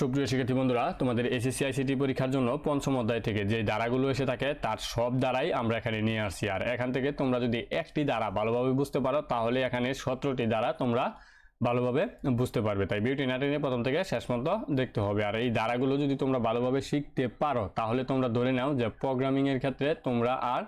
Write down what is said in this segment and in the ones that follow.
সুপ্রিয় শিক্ষার্থী বন্ধুরা, তোমাদের এসএসসি আইসিটি পরীক্ষার জন্য পঞ্চম অধ্যায় থেকে যে দ্বারাগুলো এসে থাকে, তার সব দ্বারাই আমরা এখানে নিয়ে আসছি। আর এখান থেকে তোমরা যদি একটি দ্বারা ভালোভাবে বুঝতে পারো, তাহলে এখানে সতেরোটি দ্বারা তোমরা ভালোভাবে বুঝতে পারবে। তাই বিউটি নাটে নিয়ে প্রথম থেকে শেষ পর্যন্ত দেখতে হবে। আর এই দ্বারাগুলো যদি তোমরা ভালোভাবে শিখতে পারো, তাহলে তোমরা ধরে নাও যে প্রোগ্রামিং এর ক্ষেত্রে তোমরা আর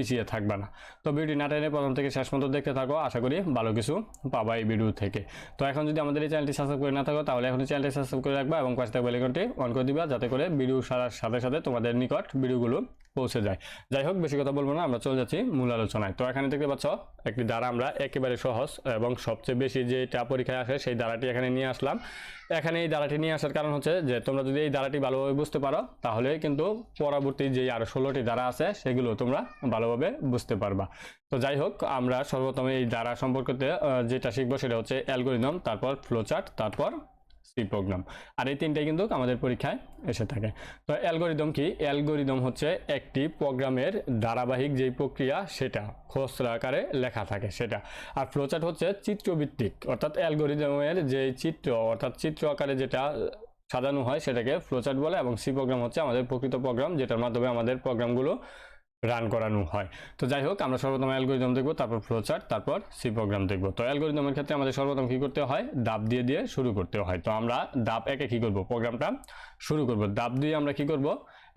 পিছিয়ে থাকবে না। তো ভিডিও না টেনে প্রথম থেকে শেষ পর্যন্ত দেখতে থাকো। আশা করি ভালো কিছু পাবা এই ভিডিও থেকে। তো এখন যদি আমাদের এই চ্যানেলটি সাবস্ক্রাইব করে না থাকো, তাহলে এখন চ্যানেলটি সাবস্ক্রাইব করে রাখবা এবং পাশে থাকা বেলাইকনটি অন করে দিবা, যাতে করে ভিডিও সারার সাথে সাথে তোমাদের নিকট ভিডিওগুলো পৌঁছে যায়। যাই হোক বেশি কথা বলব না আমরা চলে যাচ্ছি মূল আলোচনায়। তো এখানে দেখতে পাচ্ছ একটি দ্বারা আমরা একেবারে সহজ এবং সবচেয়ে বেশি যেটা পরীক্ষায় আসে সেই দ্বারাটি এখানে নিয়ে আসলাম। এখানে এই দ্বারাটি নিয়ে আসার কারণ হচ্ছে যে তোমরা যদি এই দ্বারাটি ভালোভাবে বুঝতে পারো তাহলে কিন্তু পরবর্তী যে আরও ষোলোটি দ্বারা আছে সেগুলো তোমরা ভালোভাবে বুঝতে পারবা। তো যাই হোক আমরা সর্বপ্রথম এই দ্বারা সম্পর্কে আহ, যেটা শিখব সেটা হচ্ছে অ্যালগোরিদম তারপর ফ্লোচার্ট তারপর সি প্রোগ্রাম আর এই তিনটাই কিন্তু আমাদের পরীক্ষায় এসে থাকে। তো অ্যালগোরিদম কি? অ্যালগোরিদম হচ্ছে একটি প্রোগ্রামের ধারাবাহিক যেই প্রক্রিয়া, সেটা খসড়া আকারে লেখা থাকে সেটা। আর ফ্লোচার্ট হচ্ছে চিত্রভিত্তিক। অর্থাৎ অ্যালগোরিদমের যে চিত্র, অর্থাৎ চিত্র আকারে যেটা সাজানো হয়, সেটাকে ফ্লোচার্ট বলে এবং সি প্রোগ্রাম হচ্ছে আমাদের প্রকৃত প্রোগ্রাম যেটার মাধ্যমে আমাদের প্রোগ্রামগুলো রান করানো হয়। তো যাই হোক আমরা সর্বপ্রথম অ্যালগোরিদম দেখব, তারপর ফ্লোচার্ট তারপর সি প্রোগ্রাম দেখব। তো অ্যালগোরিদমের ক্ষেত্রে আমাদের সর্বপ্রথম কী করতে হয়? দাব দিয়ে দিয়ে শুরু করতে হয়। তো আমরা দাব একে কী করব? প্রোগ্রামটা শুরু করব। দাব দিয়ে আমরা কী করব?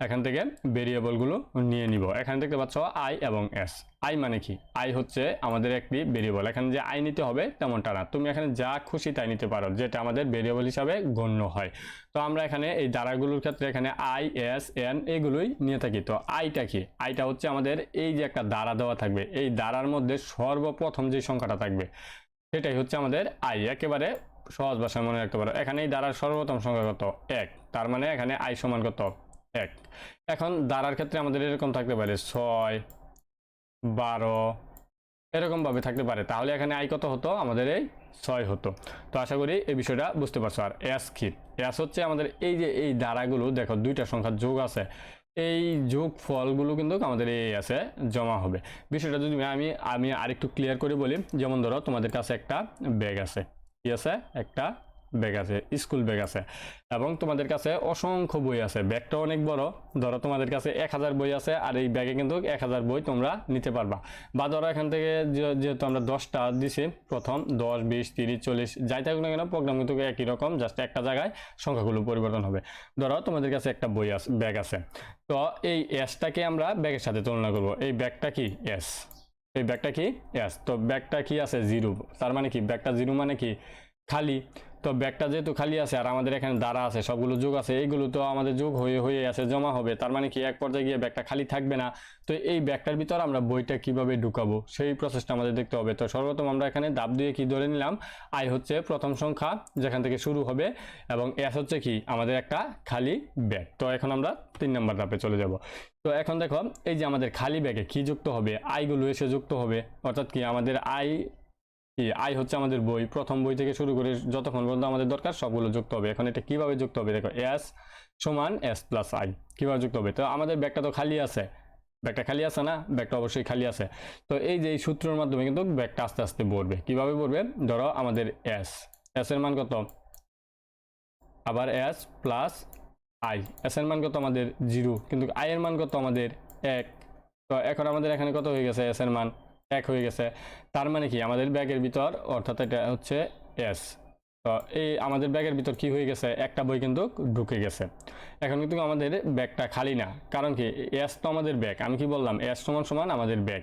এখান থেকে ভেরিয়েবলগুলো নিয়ে নিব। এখানে দেখতে পাচ্ছ আই এবং এস আই মানে কি? আই হচ্ছে আমাদের একটি ভেরিয়েবল। এখানে যে আই নিতে হবে তেমনটা না। তুমি এখানে যা খুশি তাই নিতে পারো, যেটা আমাদের ভেরিয়েবল হিসাবে গণ্য হয়। তো আমরা এখানে এই দ্বারাগুলোর ক্ষেত্রে এখানে আই এস এন এগুলোই নিয়ে থাকি। তো আইটা কি? আইটা হচ্ছে আমাদের এই যে একটা দ্বারা দেওয়া থাকবে। এই দ্বারার মধ্যে সর্বপ্রথম যে সংখ্যাটা থাকবে, সেটাই হচ্ছে আমাদের আই একেবারে সহজ ভাষায় মনে রাখতে পারো। এখানে এই দ্বারার সর্বপ্রথম সংখ্যা কত? এক। তার মানে এখানে আই সমান কত? এক। এখন দ্বারার ক্ষেত্রে আমাদের এরকম থাকতে পারে ছয়, বারো এরকম ভাবে থাকতে পারে। তাহলে এখানে আই কত হতো? আমাদের এই ছয় হতো। তো আশা করি এই বিষয়টা বুঝতে পারছ। আর এস কি? এস হচ্ছে আমাদের এই যে এই দ্বারাগুলো দেখো দুইটা সংখ্যার যোগ আছে। এই যোগ ফলগুলো কিন্তু আমাদের এই আছে, জমা হবে। বিষয়টা যদি আমি আমি আরেকটু ক্লিয়ার করে বলি, যেমন ধরো তোমাদের কাছে একটা ব্যাগ আছে। কি আছে? একটা ব্যাগ আছে স্কুল ব্যাগ আছে। এবং তোমাদের কাছে অসংখ্য বই আছে। ব্যাগটা অনেক বড়। ধরো তোমাদের কাছে এক হাজার বই আছে, আর এই ব্যাগে কিন্তু এক হাজার বই তোমরা নিতে পারবা। বা ধরো এখান থেকে যেহেতু আমরা দশটা দিছি, প্রথম দশ, বিশ, তিরিশ, চল্লিশ, যাই থাকুক না কেন প্রোগ্রাম কিন্তু একই রকম জাস্ট একটা জায়গায় সংখ্যাগুলো পরিবর্তন হবে। ধরো তোমাদের কাছে একটা বই আছে ব্যাগ আছে। তো এই এসটাকে আমরা ব্যাগের সাথে তুলনা করব। এই ব্যাগটা কি? এস এই ব্যাগটা কি? এস তো ব্যাগটা কি আছে? জিরো তার মানে কি? ব্যাগটা জিরো মানে কি? খালি। তো ব্যাগটা যেহেতু খালি আছে আর আমাদের এখানে দ্বারা আছে, সবগুলো যোগ আছে, এইগুলো তো আমাদের যোগ হয়ে হয়ে আছে, জমা হবে। তার মানে কি এক পর্যায়ে গিয়ে ব্যাগটা খালি থাকবে না? তো এই ব্যাগটার ভিতর আমরা বইটা কীভাবে ঢুকাবো? সেই প্রসেসটা আমাদের দেখতে হবে। তো সর্বপ্রথম আমরা এখানে দাব দিয়ে কি ধরে নিলাম? আই হচ্ছে প্রথম সংখ্যা, যেখান থেকে শুরু হবে, এবং এস হচ্ছে কি? আমাদের একটা খালি ব্যাগ। তো এখন আমরা তিন নম্বর ধাপে চলে যাব। তো এখন দেখো, এই যে আমাদের খালি ব্যাগে কি যুক্ত হবে? আইগুলো এসে যুক্ত হবে। অর্থাৎ কি আমাদের আই আই হচ্ছে আমাদের বই। প্রথম বই থেকে শুরু করে যতক্ষণ পর্যন্ত আমাদের দরকার সবগুলো যুক্ত হবে। এখন এটা কীভাবে যুক্ত হবে? দেখো এস সমান এস প্লাস আই কীভাবে যুক্ত হবে? তো আমাদের ব্যাগটা তো খালি আছে। ব্যাগটা খালি আছে না? ব্যাগটা অবশ্যই খালি আছে। তো এই যে সূত্রের মাধ্যমে কিন্তু ব্যাগটা আস্তে আস্তে পড়বে কীভাবে পড়বে ধরো আমাদের এস এস এর মান কত? আবার এস প্লাস আই এস এর মান কত আমাদের? জিরো কিন্তু আই এর মান কত আমাদের? এক। তো এখন আমাদের এখানে কত হয়ে গেছে? এস এর মান এক হয়ে গেছে। তার মানে কি? আমাদের ব্যাগের ভিতর, অর্থাৎ এটা হচ্ছে এস তো এই আমাদের ব্যাগের ভিতর কি হয়ে গেছে? একটা বই কিন্তু ঢুকে গেছে। এখন কিন্তু আমাদের ব্যাগটা খালি না। কারণ কি? এস তো আমাদের ব্যাগ। আমি কি বললাম? এস সমান সমান আমাদের ব্যাগ।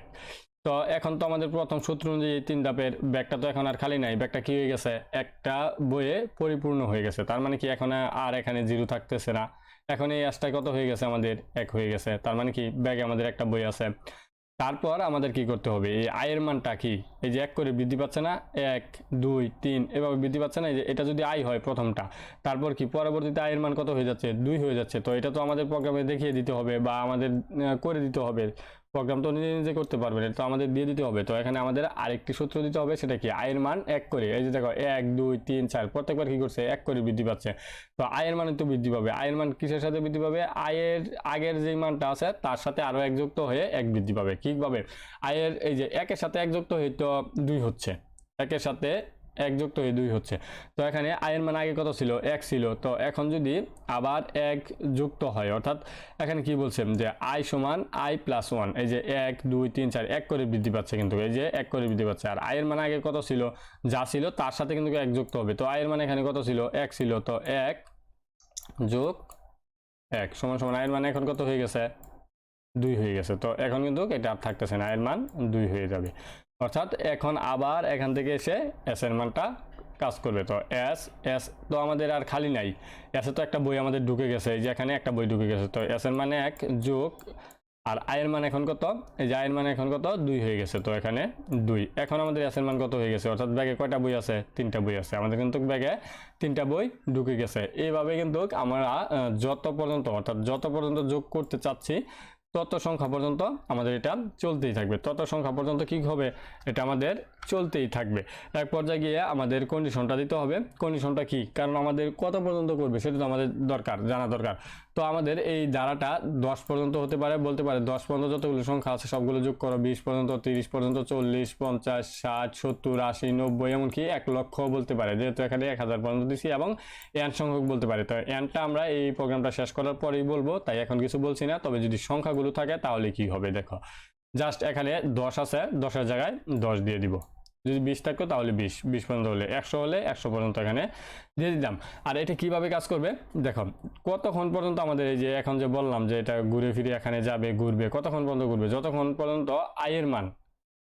তো এখন তো আমাদের প্রথম সূত্র অনুযায়ী তিন ধাপের ব্যাগটা তো এখন আর খালি নাই। ব্যাগটা কি হয়ে গেছে? একটা বইয়ে পরিপূর্ণ হয়ে গেছে। তার মানে কি? এখন আর এখানে জিরো থাকতেছে না। এখন এই এসটা কত হয়ে গেছে? আমাদের এক হয়ে গেছে। তার মানে কি? ব্যাগে আমাদের একটা বই আছে। তারপর আমাদের কি করতে হবে? এই আয়ের মানটা কি? এই যে এক করে বৃদ্ধি পাচ্ছে না, এক, দুই, তিন, এভাবে বৃদ্ধি পাচ্ছে না, এই যে এটা যদি আয় হয় প্রথমটা, তারপর কি পরবর্তীতে আয়ের মান কত হয়ে যাচ্ছে? দুই হয়ে যাচ্ছে। তো এটা তো আমাদের প্রোগ্রামে দেখিয়ে দিতে হবে বা আমাদের করে দিতে হবে। প্রোগ্রাম তো নিজে নিজে করতে পারবে না এটা তো আমাদের দিয়ে দিতে হবে। তো এখানে আমাদের আরেকটি সূত্র দিতে হবে, সেটা কি? আয়ের মান এক করে। এই যে দেখো, এক, দুই, তিন, চার, প্রত্যেকবার কি করছে? এক করে বৃদ্ধি পাচ্ছে। তো আয়ের মান তো বৃদ্ধি পাবে। আয়ের মান কিসের সাথে বৃদ্ধি পাবে? আয়ের আগের যে মানটা আছে, তার সাথে আরও একযুক্ত হয়ে এক বৃদ্ধি পাবে। কীভাবে? আয়ের এই যে একের সাথে একযুক্ত হয়ে তো দুই হচ্ছে। একের সাথে এক যুক্ত হয়ে দুই হচ্ছে। তো এখানে আয়ের মান আগে কত ছিল? এক ছিল। তো এখন যদি আবার এক যুক্ত হয়, অর্থাৎ এখানে কি বলছেন যে আই সমান আই প্লাস ওয়ান এই যে এক, দুই, তিন, চার, এক করে বৃদ্ধি পাচ্ছে কিন্তু, এই যে এক করে বৃদ্ধি পাচ্ছে। আর আয়ের মান আগে কত ছিল? যা ছিল, তার সাথে কিন্তু এক যুক্ত হবে। তো আয়ের মান এখানে কত ছিল? এক ছিল। তো এক যোগ এক সমান সমান আয়ের মান এখন কত হয়ে গেছে? দুই হয়ে গেছে। তো এখন কিন্তু এটা আর থাকতেছে না। আয়ের মান দুই হয়ে যাবে। অর্থাৎ এখন আবার এখান থেকে এসে এস এর মানটা কাজ করবে। তো এস এস তো আমাদের আর খালি নাই। এসে তো একটা বই আমাদের ঢুকে গেছে, এই যে এখানে একটা বই ঢুকে গেছে। তো এস এর মানে এক যোগ, আর আয়ের মান এখন কত? এই যে আয়ের মান এখন কত? দুই হয়ে গেছে। তো এখানে দুই। এখন আমাদের এসের মান কত হয়ে গেছে? অর্থাৎ ব্যাগে কয়টা বই আছে? তিনটা বই আছে। আমাদের কিন্তু ব্যাগে তিনটা বই ঢুকে গেছে। এইভাবে কিন্তু আমরা যত পর্যন্ত, অর্থাৎ যত পর্যন্ত যোগ করতে চাচ্ছি তত সংখ্যা পর্যন্ত আমাদের এটা চলতেই থাকবে। তত সংখ্যা পর্যন্ত কি হবে? এটা আমাদের চলতেই থাকবে। এক পর্যায়ে গিয়ে আমাদের কন্ডিশনটা দিতে হবে। কন্ডিশনটা কি? কারণ আমাদের কত পর্যন্ত করবে সেটা তো আমাদের দরকার, জানা দরকার। তো আমাদের এই দ্বারাটা দশ পর্যন্ত হতে পারে, বলতে পারে দশ পর্যন্ত যতগুলো সংখ্যা আছে সবগুলো যোগ করো, বিশ পর্যন্ত, তিরিশ পর্যন্ত, চল্লিশ, পঞ্চাশ, ষাট, সত্তর, আশি, নব্বই, এমনকি এক লক্ষ বলতে পারে। যেহেতু এখানে এক হাজার পর্যন্ত দিছি এবং এন সংখ্যক বলতে পারে। তো এনটা আমরা এই প্রোগ্রামটা শেষ করার পরেই বলব, তাই এখন কিছু বলছি না। তবে যদি সংখ্যাগুলো থাকে তাহলে কি হবে দেখো। জাস্ট এখানে দশ আছে, দশের জায়গায় দশ দিয়ে দিব। যদি বিশ থাকতো তাহলে বিশ বিশ পর্যন্ত হলে একশো হলে একশো পর্যন্ত এখানে দিয়ে দিলাম। আর এটা কীভাবে কাজ করবে? দেখো, কতক্ষণ পর্যন্ত আমাদের এই যে এখন যে বললাম যে এটা ঘুরে ফিরে এখানে যাবে, ঘুরবে, কতক্ষণ পর্যন্ত ঘুরবে? যতক্ষণ পর্যন্ত আয়ের মান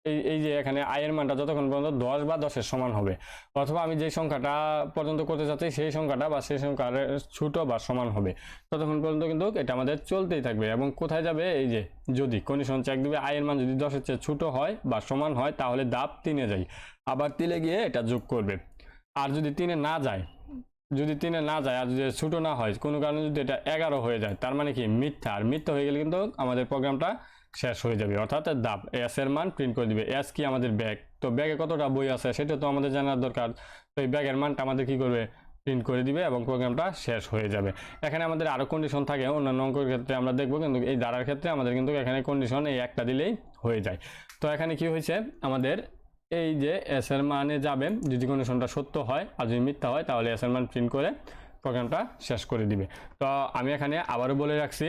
এই এই যে এখানে আয়ের মানটা যতক্ষণ পর্যন্ত দশ বা দশের সমান হবে, অথবা আমি যে সংখ্যাটা পর্যন্ত করতে চাচ্ছি সেই সংখ্যাটা বা সেই সংখ্যার ছোট বা সমান হবে, ততক্ষণ পর্যন্ত কিন্তু এটা আমাদের চলতেই থাকবে। এবং কোথায় যাবে? এই যে যদি কন্ডিশন চেক দিবে আয়ের মান যদি দশের চেয়ে ছোট হয় বা সমান হয়, তাহলে দাব তিনে যায়। আবার তিলে গিয়ে এটা যোগ করবে। আর যদি তিনে না যায়, যদি তিনে না যায় আর যদি ছোটো না হয়, কোনো কারণে যদি এটা এগারো হয়ে যায়, তার মানে কি মিথ্যা। আর মিথ্যা হয়ে গেলে কিন্তু আমাদের প্রোগ্রামটা শেষ হয়ে যাবে। অর্থাৎ দাব এস এর মান প্রিন্ট করে দিবে। এস কি আমাদের ব্যাগ তো ব্যাগে কতটা বই আছে সেটা তো আমাদের জানার দরকার। তো এই ব্যাগের মানটা আমাদের কি করবে? প্রিন্ট করে দিবে এবং প্রোগ্রামটা শেষ হয়ে যাবে। এখানে আমাদের আরও কন্ডিশন থাকে, অন্যান্য অঙ্কের ক্ষেত্রে আমরা দেখব কিন্তু এই দাঁড়ার ক্ষেত্রে আমাদের কিন্তু এখানে কন্ডিশন এই একটা দিলেই হয়ে যায়। তো এখানে কি হয়েছে? আমাদের এই যে এস এর মানে যাবে, যদি কন্ডিশনটা সত্য হয় আর যদি মিথ্যা হয় তাহলে এস এর মান প্রিন্ট করে প্রোগ্রামটা শেষ করে দিবে। তো আমি এখানে আবারও বলে রাখছি,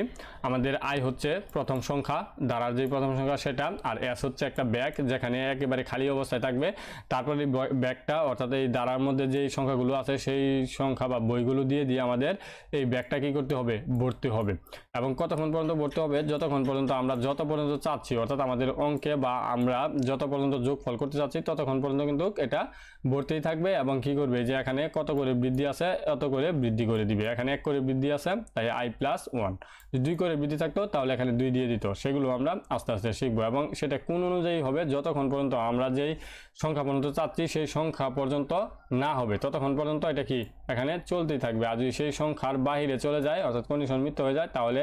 আমাদের আই হচ্ছে প্রথম সংখ্যা দ্বারার যে প্রথম সংখ্যা সেটা, আর এস হচ্ছে একটা ব্যাগ, যেখানে একেবারে খালি অবস্থায় থাকবে। তারপরে এই ব্যাগটা, অর্থাৎ এই দ্বারার মধ্যে যেই সংখ্যাগুলো আছে, সেই সংখ্যা বা বইগুলো দিয়ে দিয়ে আমাদের এই ব্যাগটা কী করতে হবে? ভর্তি হবে। এবং কতক্ষণ পর্যন্ত পড়তে হবে? যতক্ষণ পর্যন্ত আমরা যত পর্যন্ত চাচ্ছি, অর্থাৎ আমাদের অঙ্কে বা আমরা যত পর্যন্ত যোগফল করতে চাচ্ছি, ততক্ষণ পর্যন্ত কিন্তু এটা ভর্তিই থাকবে এবং কি করবে? যে এখানে কত করে বৃদ্ধি আছে এত করে বৃদ্ধি করে দিবে। এখানে এক করে বৃদ্ধি আছে, তাই আই প্লাস ওয়ান দুই করে বৃদ্ধি থাকতো, তাহলে এখানে দুই দিয়ে দিত। সেগুলো আমরা আস্তে আস্তে শিখব এবং সেটা কোন অনুযায়ী হবে, যতক্ষণ পর্যন্ত আমরা যেই সংখ্যা পর্যন্ত চাচ্ছি, সেই সংখ্যা পর্যন্ত না হবে, ততক্ষণ পর্যন্ত এটা কি? এখানে চলতেই থাকবে। আর যদি সেই সংখ্যার বাহিরে চলে যায়, অর্থাৎ কন্ডিশন মিথ্যা হয়ে যায়, তাহলে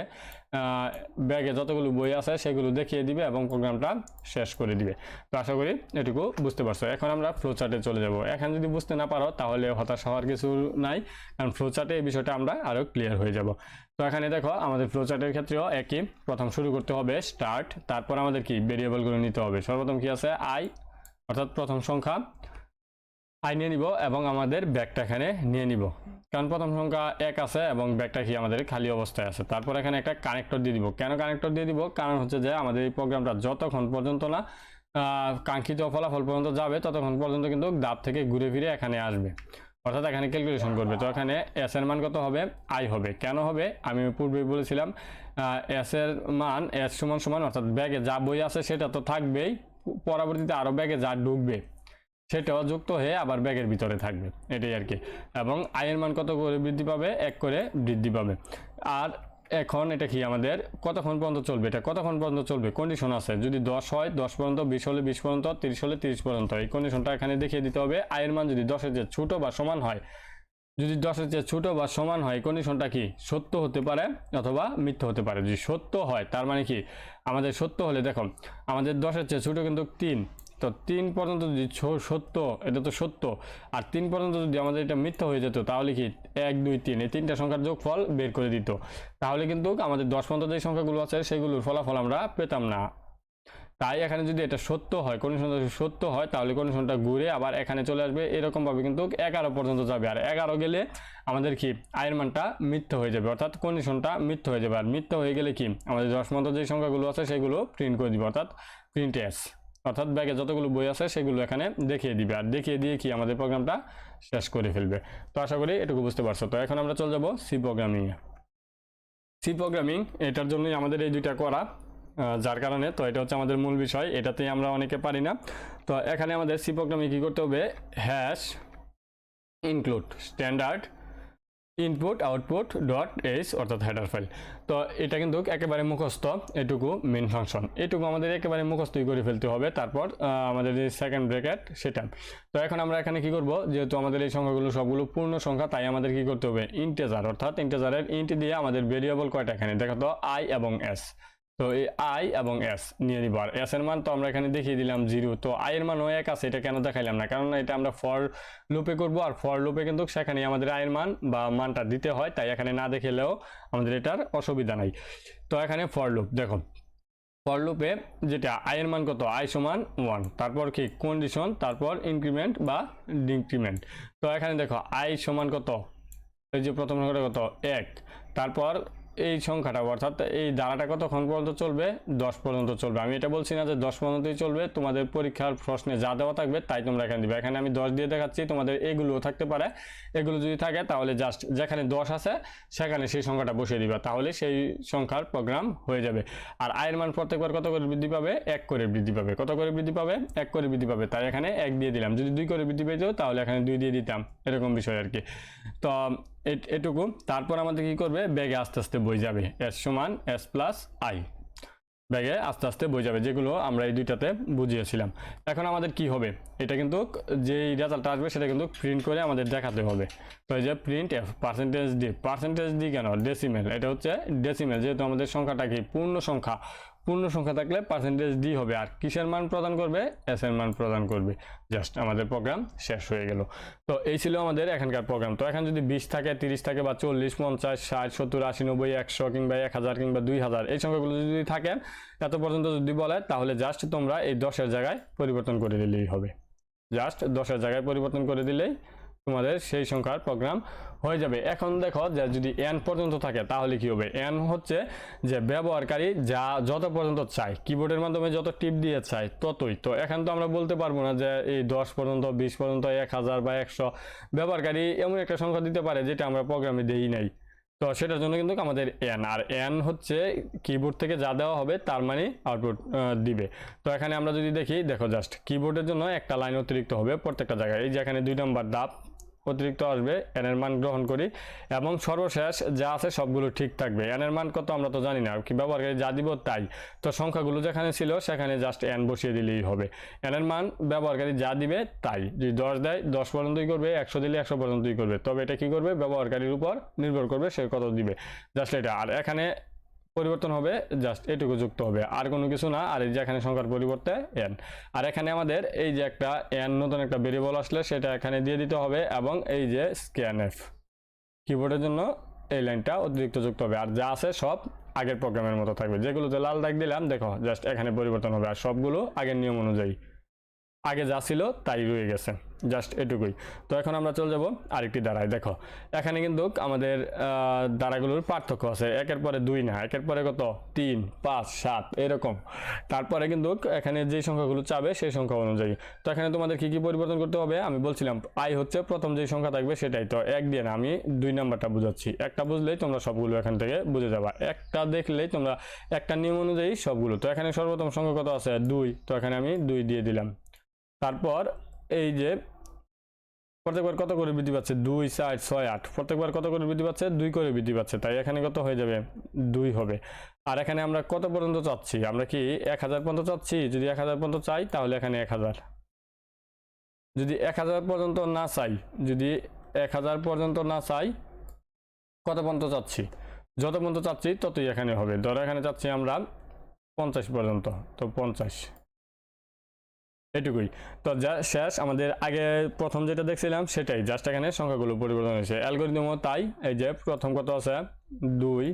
ব্যাগে যতগুলো বই আছে সেগুলো দেখিয়ে দিবে এবং প্রোগ্রামটা শেষ করে দিবে। তো আশা করি এটুকু বুঝতে পারছ। এখন আমরা ফ্লোচার্টে চলে যাব। এখন যদি বুঝতে না পারো, তাহলে হতাশ হওয়ার কিছু নাই, কারণ ফ্লো চার্টে এই বিষয়টা আমরা আরও ক্লিয়ার হয়ে যাব। তো এখানে দেখো, আমাদের ফ্লো চার্টের ক্ষেত্রেও একই। প্রথম শুরু করতে হবে স্টার্ট তারপর আমাদের কি? ভেরিয়েবলগুলো নিতে হবে। সর্বপ্রথম কি আছে? আই অর্থাৎ প্রথম সংখ্যা। আই নিয়ে নিব এবং আমাদের ব্যাগটা এখানে নিয়ে নিব। কারণ প্রথম সংখ্যা এক আছে এবং ব্যাগটা কি আমাদের খালি অবস্থায় আছে। তারপর এখানে একটা কানেক্টর দিয়ে দিব। কেন কানেক্টর দিয়ে দিব? কারণ হচ্ছে যে আমাদের এই প্রোগ্রামটা যতক্ষণ পর্যন্ত না কাঙ্ক্ষিত ফলাফল পর্যন্ত যাবে, ততক্ষণ পর্যন্ত কিন্তু দাব থেকে ঘুরে ফিরে এখানে আসবে। অর্থাৎ এখানে ক্যালকুলেশন করবে। তো এখানে এস এর মান কত হবে? আই হবে। কেন হবে? আমি পূর্বেই বলেছিলাম এস এর মান এস সমান সমান, অর্থাৎ ব্যাগে যা বই আছে সেটা তো থাকবেই। পরবর্তীতে আরও ব্যাগে যা ঢুকবে। সেটাও যুক্ত হয়ে আবার ব্যাগের ভিতরে থাকবে, এটাই আর কি। এবং আয়ের মান কত করে বৃদ্ধি পাবে? এক করে বৃদ্ধি পাবে। আর এখন এটা কি আমাদের? কতক্ষণ পর্যন্ত চলবে এটা? কতক্ষণ পর্যন্ত চলবে? কন্ডিশন আছে। যদি দশ হয়, দশ পর্যন্ত, বিশ হলে বিশ পর্যন্ত, তিরিশ হলে তিরিশ পর্যন্ত। এই কন্ডিশনটা এখানে দেখিয়ে দিতে হবে। আয়ের মান যদি দশের যে ছোট বা সমান হয়, যদি দশের চেয়ে ছোট বা সমান হয় কন্ডিশনটা কি? সত্য হতে পারে অথবা মিথ্যা হতে পারে। যদি সত্য হয়, তার মানে কি? আমাদের সত্য হলে দেখো, আমাদের দশের চেয়ে ছোট কিন্তু তিন। তো তিন পর্যন্ত যদি সত্য, এটা তো সত্য। আর তিন পর্যন্ত যদি আমাদের এটা মিথ্যা হয়ে যেত, তাহলে কি এক, দুই, তিন, এই তিনটা সংখ্যার যোগফল বের করে দিত। তাহলে কিন্তু আমাদের দশ পর্যন্ত যে সংখ্যাগুলো আছে, সেগুলোর ফলাফল আমরা পেতাম না। তাই এখানে যদি এটা সত্য হয় কন্ডিশনটা সত্য হয়, তাহলে কন্ডিশনটা ঘুরে আবার এখানে চলে আসবে, এরকমভাবে কিন্তু এগারো পর্যন্ত যাবে। আর এগারো গেলে আমাদের কি? আয়ের মানটা মিথ্যা হয়ে যাবে, অর্থাৎ কন্ডিশনটা মিথ্যা হয়ে যাবে। আর মিথ্যা হয়ে গেলে কি? আমাদের দশ মতো যে সংখ্যাগুলো আছে, সেগুলো প্রিন্ট করে দিবে, অর্থাৎ প্রিন্ট এস অর্থাৎ ব্যাগে যতগুলো বই আছে সেগুলো এখানে দেখিয়ে দিবে। আর দেখিয়ে দিয়ে কি আমাদের প্রোগ্রামটা শেষ করে ফেলবে। তো আশা করি এটুকু বুঝতে পারছ। তো এখন আমরা চলে যাব সি প্রোগ্রামিংয়ে সি প্রোগ্রামিং এটার জন্যই আমাদের এই দুইটা করা যার কারণে তো এটা হচ্ছে আমাদের মূল বিষয়, এটাতেই আমরা অনেকে পারি না। তো এখানে আমাদের সি প্রোগ্রামে কী করতে হবে? Hash, include, standard input output dot h অর্থাৎ হেডার ফাইল তো এটা কিন্তু একেবারে মুখস্থ, এটুকু মেন ফাংশন এটুকু আমাদের একেবারে মুখস্থই করে ফেলতে হবে, তারপর আমাদের যে সেকেন্ড ব্রেকেট সেটা। তো এখন আমরা এখানে কি করব? যেহেতু আমাদের এই সংখ্যাগুলো সবগুলো পূর্ণ সংখ্যা, তাই আমাদের কি করতে হবে? ইন্টেজার অর্থাৎ ইন্টেজারের ইন্ট দিয়ে আমাদের ভেরিয়েবল কয়টা এখানে? দেখো তো আই এবং এস তো এই আই এবং এস নিয়ে নিব। আর এস এর মান তো আমরা এখানে দেখিয়ে দিলাম জিরো। তো আই এর মানও এক আছে, এটা কেন দেখাইলাম না? কারণ এটা আমরা ফর লুপে করব, আর ফর লুপে কিন্তু সেখানে আমাদের আয়ের মান বা মানটা দিতে হয়, তাই এখানে না দেখেলেও আমাদের এটার অসুবিধা নাই। তো এখানে ফর লুপ দেখো ফর লুপে যেটা আয়ের মান কত? আই সমান ওয়ান তারপর কি? কন্ডিশন তারপর ইনক্রিমেন্ট বা ডিক্রিমেন্ট তো এখানে দেখো আই সমান কত? এই যে প্রথম কত? এক। তারপর এই সংখ্যাটা, অর্থাৎ এই ধারাটা কতক্ষণ পর্যন্ত চলবে? দশ পর্যন্ত চলবে। আমি এটা বলছি না যে দশ পর্যন্তই চলবে, তোমাদের পরীক্ষার প্রশ্নে যা দেওয়া থাকবে তাই তোমরা এখানে দিবে। এখানে আমি দশ দিয়ে দেখাচ্ছি, তোমাদের এগুলোও থাকতে পারে। এগুলো যদি থাকে তাহলে জাস্ট যেখানে দশ আছে, সেখানে সেই সংখ্যাটা বসিয়ে দিবা। তাহলে সেই সংখ্যার প্রোগ্রাম হয়ে যাবে। আর আয়ের মান প্রত্যেকবার কত করে বৃদ্ধি পাবে? এক করে বৃদ্ধি পাবে। কত করে বৃদ্ধি পাবে? এক করে বৃদ্ধি পাবে। তাই এখানে এক দিয়ে দিলাম। যদি দুই করে বৃদ্ধি পেয়েছ তাহলে এখানে দুই দিয়ে দিতাম। এরকম বিষয় আর কি। তো এটুকু। তারপর আমাদের কি করবে? ব্যাগে আস্তে আস্তে বই যাবে। এস সমান এস প্লাস আই ব্যাগে আস্তে আস্তে বই যাবে, যেগুলো আমরা এই দুইটাতে বুঝিয়েছিলাম। এখন আমাদের কি হবে? এটা কিন্তু যেই রেজাল্টটা আসবে, সেটা কিন্তু প্রিন্ট করে আমাদের দেখাতে হবে। তো যে print f percentage d percentage d কেন? ডেসিমেল এটা হচ্ছে ডেসিমেল যেহেতু আমাদের সংখ্যাটা কি? পূর্ণ সংখ্যা। পূর্ণ সংখ্যা থাকলে পার্সেন্টেজ ডি হবে। আর কিসের মান প্রদান করবে? এস এর মান প্রদান করবে। জাস্ট আমাদের প্রোগ্রাম শেষ হয়ে গেল। তো এই ছিল আমাদের এখানকার প্রোগ্রাম তো এখন যদি বিশ থাকে, তিরিশ থাকে বা চল্লিশ, পঞ্চাশ, ষাট, সত্তর, আশি, নব্বই, একশো কিংবা এক হাজার কিংবা দুই হাজার, এই সংখ্যাগুলো যদি থাকে এত পর্যন্ত যদি বলে তাহলে জাস্ট তোমরা এই দশের জায়গায় পরিবর্তন করে দিলেই হবে। জাস্ট দশের জায়গায় পরিবর্তন করে দিলেই তোমাদের সেই সংখ্যার প্রোগ্রাম হয়ে যাবে। এখন দেখো যে যদি এন পর্যন্ত থাকে, তাহলে কি হবে? এন হচ্ছে যে ব্যবহারকারী যা যত পর্যন্ত চায় কিবোর্ডের মাধ্যমে যত টিপ দিয়ে চায়, ততই। তো এখন তো আমরা বলতে পারব না যে এই দশ পর্যন্ত, বিশ পর্যন্ত, এক হাজার বা একশো ব্যবহারকারী এমন একটা সংখ্যা দিতে পারে যেটা আমরা প্রোগ্রামে দেই নাই। তো সেটার জন্য কিন্তু আমাদের এন আর এন হচ্ছে কিবোর্ড থেকে যা দেওয়া হবে তার মানে আউটপুট দিবে। তো এখানে আমরা যদি দেখি, দেখো জাস্ট কিবোর্ডের জন্য একটা লাইন অতিরিক্ত হবে প্রত্যেকটা জায়গায়। এই যে এখানে দুই নম্বর দাপ অতিরিক্ত আসবে এন এর মান গ্রহণ করি, এবং সর্বশেষ যা আছে সবগুলো ঠিক থাকবে। এন এর মান কত আমরা তো জানি না, কি ব্যবহারকারী যা দিব তাই। তো সংখ্যাগুলো যেখানে ছিল, সেখানে জাস্ট এন বসিয়ে দিলেই হবে। এন এর মান ব্যবহারকারী যা দিবে তাই। যদি দশ দেয়, দশ পর্যন্তই করবে, একশো দিলে একশো পর্যন্তই করবে। তবে এটা কি করবে? ব্যবহারকারীর উপর নির্ভর করবে সে কত দিবে। জাস্ট এটা। আর এখানে পরিবর্তন হবে জাস্ট এটুকু যুক্ত হবে। আর কোনো কিছু না, আর এই যে এখানে সংখ্যার পরিবর্তে এন আর এখানে আমাদের এই যে একটা এন নতুন একটা ভেরিয়েবল আসলে সেটা এখানে দিয়ে দিতে হবে, এবং এই যে স্ক্যান এফ কিবোর্ডের জন্য এই লাইনটা অতিরিক্ত যুক্ত হবে। আর যা আছে সব আগের প্রোগ্রামের মতো থাকবে। যেগুলোতে লাল দাগ দিলাম, দেখো জাস্ট এখানে পরিবর্তন হবে। আর সবগুলো আগের নিয়ম অনুযায়ী। আগে যা ছিল তাই রয়ে গেছে জাস্ট এটুকুই। তো এখন আমরা চলে যাব আরেকটি দ্বারায়। দেখো এখানে কিন্তু আমাদের আহ, দ্বারাগুলোর পার্থক্য আছে। একের পরে দুই না একের পরে কত? তিন পাঁচ সাত এরকম। তারপরে কিন্তু এখানে যে সংখ্যাগুলো চাবে সেই সংখ্যা অনুযায়ী। তো এখানে তোমাদের কি কি পরিবর্তন করতে হবে? আমি বলছিলাম আই হচ্ছে প্রথম যে সংখ্যা থাকবে সেটাই। তো এক দিয়ে না আমি দুই নাম্বারটা বুঝাচ্ছি। একটা বুঝলেই তোমরা সবগুলো এখান থেকে বুঝে যাবা। একটা দেখলেই তোমরা একটা নিয়ম অনুযায়ী সবগুলো। তো এখানে সর্বপ্রথম সংখ্যা কত আছে? দুই। তো এখানে আমি দুই দিয়ে দিলাম। তারপর এই যে প্রত্যেকবার কত করে বৃদ্ধি পাচ্ছে? দুই, চার, ছয়, আট। প্রত্যেকবার কত করে বৃদ্ধি পাচ্ছে? দুই করে বৃদ্ধি পাচ্ছে। তাই এখানে কত হয়ে যাবে? দুই হবে। আর এখানে আমরা কত পর্যন্ত চাচ্ছি? আমরা কি এক হাজার পর্যন্ত চাচ্ছি? যদি এক হাজার পর্যন্ত চাই, তাহলে এখানে এক হাজার। যদি এক হাজার পর্যন্ত না চাই, যদি এক হাজার পর্যন্ত না চাই, কত পর্যন্ত চাচ্ছি? যত পর্যন্ত চাচ্ছি, ততই এখানে হবে। ধরো এখানে চাচ্ছি আমরা পঞ্চাশ পর্যন্ত। তো পঞ্চাশ। এটুকুই। তো যা, শেষ, আমাদের আগে প্রথম যেটা দেখছিলাম, সেটাই জাস্ট এখানে সংখ্যাগুলো পরিবর্তন হয়েছে। অ্যালগোরিদমও তাই, এই যে প্রথম কত আছে? দুই।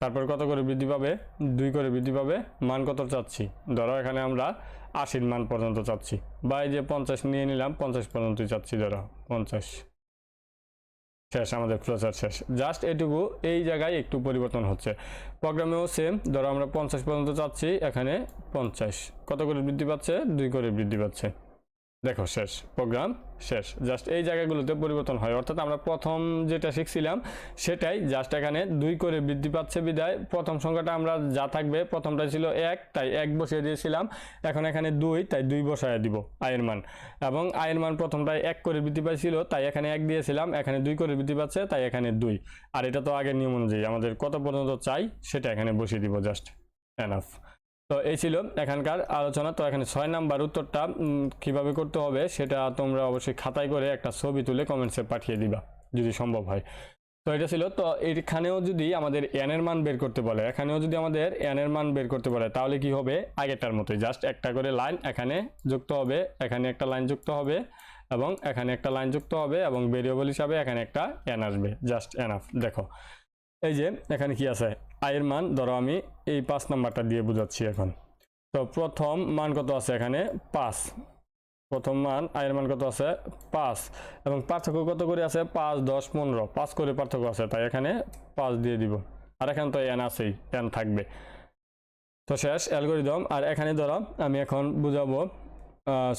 তারপর কত করে বৃদ্ধি পাবে? দুই করে বৃদ্ধি পাবে, মান কত চাচ্ছি? ধরো এখানে আমরা আশির মান পর্যন্ত চাচ্ছি। বা এই যে পঞ্চাশ নিয়ে নিলাম, পঞ্চাশ পর্যন্তই চাচ্ছি, ধরো, পঞ্চাশ। শেষ, আমাদের ফ্লোচার শেষ। জাস্ট এটুকু, এই জায়গায় একটু পরিবর্তন হচ্ছে। প্রোগ্রামেও সেম ধরো আমরা পঞ্চাশ পর্যন্ত চাচ্ছি এখানে পঞ্চাশ। কত করে বৃদ্ধি পাচ্ছে? দুই করে বৃদ্ধি পাচ্ছে। দেখো, শেষ। প্রোগ্রাম শেষ। জাস্ট এই জায়গাগুলোতে পরিবর্তন হয়। অর্থাৎ আমরা প্রথম যেটা শিখছিলাম, সেটাই জাস্ট এখানে দুই করে বৃদ্ধি পাচ্ছে বিদায়। প্রথম সংখ্যাটা আমরা যা থাকবে, প্রথমটা ছিল এক, তাই এক বসিয়ে দিয়েছিলাম। এখন এখানে দুই, তাই দুই বসায় দিব আয়ের মান। এবং আয়ের মান প্রথমটায় এক করে বৃদ্ধি পাইছিল, তাই এখানে এক দিয়েছিলাম, এখানে দুই করে বৃদ্ধি পাচ্ছে, তাই এখানে দুই। আর এটা তো আগের নিয়ম অনুযায়ী, আমাদের কত পর্যন্ত চাই, সেটা এখানে বসিয়ে দিব জাস্ট এনাফ তো এই ছিল এখানকার আলোচনা। তো এখানে ছয় নাম্বার উত্তরটা কীভাবে করতে হবে সেটা তোমরা অবশ্যই খাতায় করে একটা ছবি তুলে কমেন্টসে পাঠিয়ে দিবা, যদি সম্ভব হয়। তো এটা ছিল, তো এখানেও যদি আমাদের এন এর মান বের করতে বলে, এখানেও যদি আমাদের এন এর মান বের করতে বলে, তাহলে কি হবে? আগেরটার মতোই জাস্ট একটা করে লাইন এখানে যুক্ত হবে, এখানে একটা লাইন যুক্ত হবে এবং এখানে একটা লাইন যুক্ত হবে এবং ভেরিয়েবল হিসাবে এখানে একটা এন আসবে জাস্ট এনাফ দেখো। এই যে, এখানে কি আছে? আয়ের মান, ধরো আমি এই পাঁচ নাম্বারটা দিয়ে বোঝাচ্ছি এখন। তো প্রথম মান কত আছে এখানে? পাঁচ। প্রথম মান আয়ের মান কত আছে? পাঁচ। এবং পার্থক্য কত করে আছে? পাঁচ, দশ, পনেরো। পাঁচ করে পার্থক্য আছে, তাই এখানে পাঁচ দিয়ে দিব। আর এখানে তো এন আছেই এন থাকবে। তো শেষ, অ্যালগোরিদম। আর এখানে ধরো, আমি এখন বুঝাবো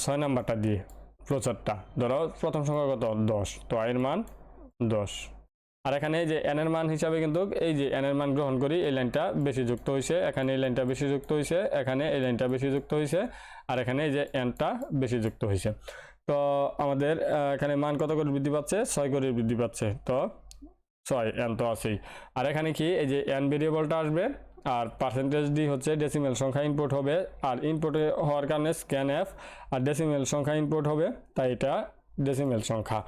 ছয় নাম্বারটা দিয়ে প্রচারটা ধরো, প্রথম সংখ্যা কত? দশ। তো আয়ের মান, দশ। আর এখানে এই যে এন এর মান হিসাবে কিন্তু এই যে এন এর মান গ্রহণ করি, এই লাইনটা বেশি যুক্ত হয়েছে এখানে এই লাইনটা বেশি যুক্ত হয়েছে এখানে এই লাইনটা বেশি যুক্ত হয়েছে আর এখানে এই যে এনটা বেশি যুক্ত হয়েছে তো আমাদের এখানে মান কত করে বৃদ্ধি পাচ্ছে? ছয় করে বৃদ্ধি পাচ্ছে। তো ছয় এন তো আছেই। আর এখানে কি? এই যে এন ভেরিয়েবলটা আসবে, আর পার্সেন্টেজ ডি হচ্ছে ডেসিমেল সংখ্যা ইনপুট হবে। আর ইনপুট হওয়ার কারণে স্ক্যান এফ আর ডেসিমেল সংখ্যা ইনপুট হবে। তাই এটা ডেসিমেল সংখ্যা।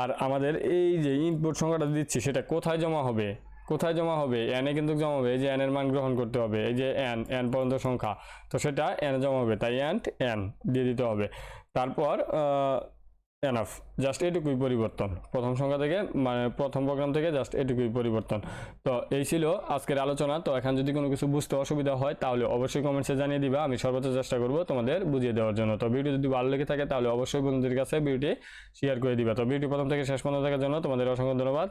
আর আমাদের এই যে ইনপুট সংখ্যাটা দিচ্ছি, সেটা কোথায় জমা হবে? কোথায় জমা হবে? এনে কিন্তু জমা হবে। এই যে এনের মান গ্রহণ করতে হবে। এই যে এন এন পর্যন্ত সংখ্যা। তো সেটা এন জমা হবে। তাই এন এন দিয়ে দিতে হবে। তারপর এনাফ জাস্ট এটুকুই পরিবর্তন। প্রথম সংখ্যা থেকে মানে প্রথম প্রোগ্রাম থেকে জাস্ট এটুকুই পরিবর্তন। তো এই ছিল আজকের আলোচনা। তো এখন যদি কোনো কিছু বুঝতে অসুবিধা হয়, তাহলে অবশ্যই কমেন্টসে জানিয়ে দিবা। আমি সর্বোচ্চ চেষ্টা করব তোমাদের বুঝিয়ে দেওয়ার জন্য। তো ভিডিও যদি ভালো লেগে থাকে, তাহলে অবশ্যই বন্ধুদের কাছে ভিডিওটি শেয়ার করে দিবা। তো ভিডিও প্রথম থেকে শেষ পর্যন্ত থাকার জন্য তোমাদের অসংখ্য ধন্যবাদ।